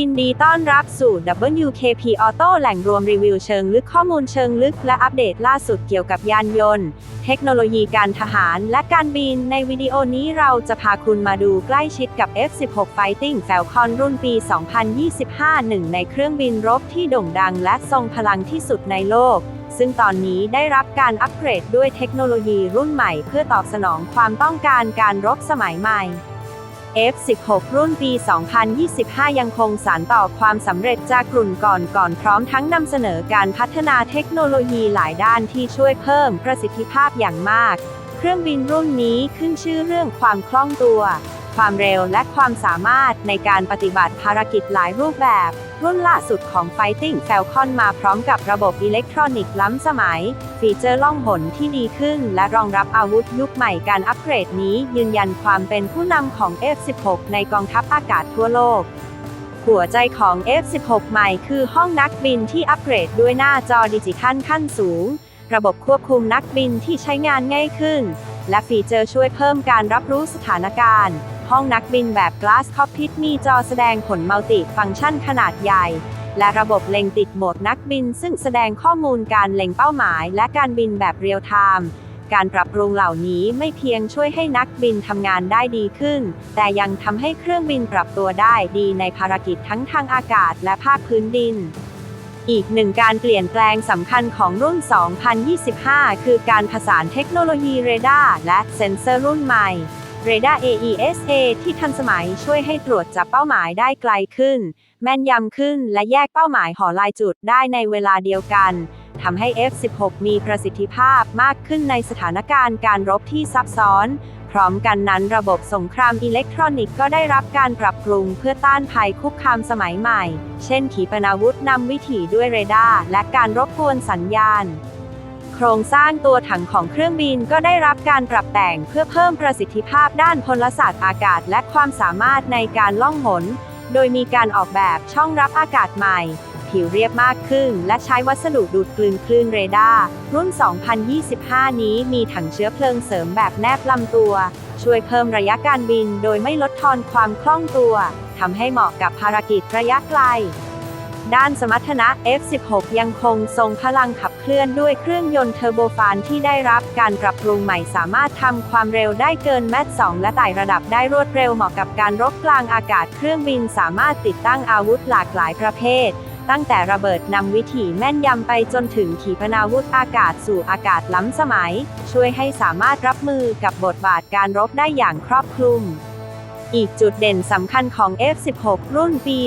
ยินดีต้อนรับสู่ WKP Auto แหล่งรวมรีวิวเชิงลึกข้อมูลเชิงลึกและอัปเดตล่าสุดเกี่ยวกับยานยนต์ เทคโนโลยีการทหารและการบิน ในวิดีโอนี้เราจะพาคุณมาดูใกล้ชิดกับ F-16 Fighting Falcon รุ่นปี 2025 หนึ่งในเครื่องบินรบที่โด่งดังและทรงพลังที่สุดในโลกซึ่งตอนนี้ได้รับการอัปเกรดด้วยเทคโนโลยีรุ่นใหม่ เพื่อตอบสนองความต้องการการรบสมัยใหม่ F16 รุ่นปี 2025 ยังคงสานต่อความสำเร็จจากกลุ่นก่อนก่อนพร้อมทั้งนำเสนอการพัฒนาเทคโนโลยีหลายด้านที่ช่วยเพิ่มประสิทธิภาพอย่างมาก เครื่องบินรุ่นนี้ขึ้นชื่อเรื่องความคล่องตัว ความเร็วและความสามารถในการปฏิบัติภารกิจหลายรูปแบบ รุ่นล่าสุดของ Fighting Falcon มาพร้อมกับระบบอิเล็กทรอนิกส์ล้ำสมัย ฟีเจอร์ล่องหนที่ดีขึ้น และรองรับอาวุธยุคใหม่การอัปเกรดนี้ยืนยันความเป็นผู้นำของ F16 ในกองทัพอากาศทั่วโลก หัวใจของ F16 ใหม่คือห้องนักบินที่อัปเกรดด้วยหน้าจอดิจิทัลขั้นสูง ระบบควบคุมนักบินที่ใช้งานง่ายขึ้น และฟีเจอร์ช่วยเพิ่มการรับรู้สถานการณ์ ห้องนักบินแบบ Glass Cockpit มีจอแสดงผลมัลติฟังก์ชันขนาดใหญ่ และระบบเล็งติดโหมดนักบิน ซึ่งแสดงข้อมูลการเล็งเป้าหมาย และการบินแบบเรียลไทม์การปรับปรุงเหล่านี้ไม่เพียงช่วยให้นักบินทำงานได้ดีขึ้น แต่ยังทำให้เครื่องบินปรับตัวได้ดีในภารกิจทั้งทางอากาศและภาคพื้นดิน อีกหนึ่งการเปลี่ยนแปลงสำคัญของรุ่น 2025 คือการผสานเทคโนโลยีเรดาร์และเซ็นเซอร์รุ่นใหม่ เรดาร์ AESA ที่ทันสมัยช่วยให้ตรวจจับเป้าหมายได้ไกลขึ้น แม่นยำขึ้นและแยกเป้าหมายหอลายจุดได้ในเวลาเดียวกันทำให้ F16 มีประสิทธิภาพมากขึ้นในสถานการณ์การรบที่ซับซ้อน พร้อมกันนั้นระบบสงครามอิเล็กทรอนิกส์ก็ได้รับการปรับปรุงเพื่อต้านภัยคุกคามสมัยใหม่ เช่นขีปนาวุธนำวิถีด้วยเรดาร์และการรบกวนสัญญาณ โครงสร้างตัวถังของเครื่องบินก็ได้รับการปรับแต่งเพื่อเพิ่มประสิทธิภาพด้านพลศาสตร์อากาศและความสามารถในการล่องหน โดยมีการออกแบบช่องรับอากาศใหม่ ผิวเรียบมากขึ้น และใช้วัสดุดูดกลืนคลื่นเรดาร์รุ่น 2025 นี้มีถังเชื้อเพลิงเสริมแบบแนบลำตัว ช่วยเพิ่มระยะการบินโดยไม่ลดทอนความคล่องตัวทำให้เหมาะกับภารกิจระยะไกล ด้านสมรรถนะ F16 ยังคงทรงพลังขับเคลื่อนด้วยเครื่องยนต์เทอร์โบฟานที่ได้รับการปรับปรุงใหม่สามารถทำความเร็วได้เกินแมต2และไต่ระดับได้รวดเร็วเหมาะกับการรบกลางอากาศเครื่องบินสามารถติดตั้งอาวุธหลากหลายประเภท ตั้งแต่ระเบิดนำวิถีแม่นยำไปจนถึงขีปนาวุธอากาศสู่อากาศล้ำสมัย ช่วยให้สามารถรับมือกับบทบาทการรบได้อย่างครอบคลุม อีกจุดเด่นสำคัญของ F16 รุ่นปี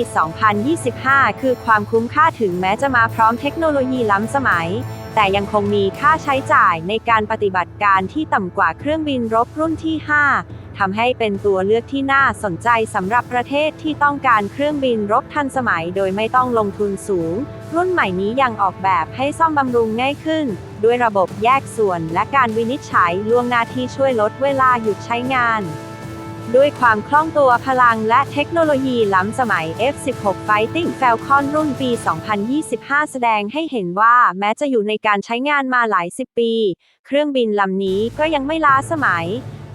2025 คือความคุ้มค่าถึงแม้จะมาพร้อมเทคโนโลยีล้ำสมัย แต่ยังคงมีค่าใช้จ่ายในการปฏิบัติการที่ต่ำกว่าเครื่องบินรบรุ่นที่ 5 ทำให้เป็นตัวเลือกที่น่าสนใจสำหรับประเทศที่ต้องการเครื่องบินรบทันสมัยโดยไม่ต้องลงทุนสูง รุ่นใหม่นี้ยังออกแบบให้ซ่อมบำรุงง่ายขึ้น ด้วยระบบแยกส่วนและการวินิจฉัยล่วงหน้าที่ช่วยลดเวลาหยุดใช้งาน ด้วยความคล่องตัวพลังและเทคโนโลยีล้ำสมัย F16 Fighting Falcon รุ่นปี 2025 แสดงให้เห็นว่าแม้จะอยู่ในการใช้งานมาหลายสิบปี เครื่องบินลำนี้ก็ยังไม่ล้าสมัย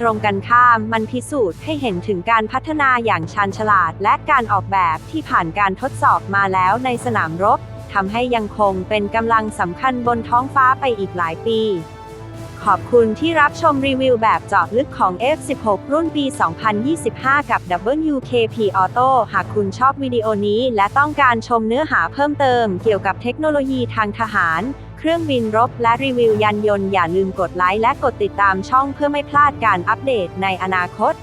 ตรงกันข้ามมันพิสูจน์ให้เห็นถึงการพัฒนาอย่างชาญฉลาด และการออกแบบที่ผ่านการทดสอบมาแล้วในสนามรบทำให้ยังคงเป็นกำลังสำคัญบนท้องฟ้าไปอีกหลายปี ขอบคุณที่รับชมรีวิวแบบเจาะลึกของ F16 รุ่นปี 2025 กับ WKP Auto หากคุณชอบวิดีโอนี้และต้องการชมเนื้อหาเพิ่มเติมเกี่ยวกับเทคโนโลยีทางทหาร เครื่องบินรบและรีวิวยานยนต์อย่าลืมกดไลค์และกดติดตามช่องเพื่อไม่พลาดการอัปเดตในอนาคต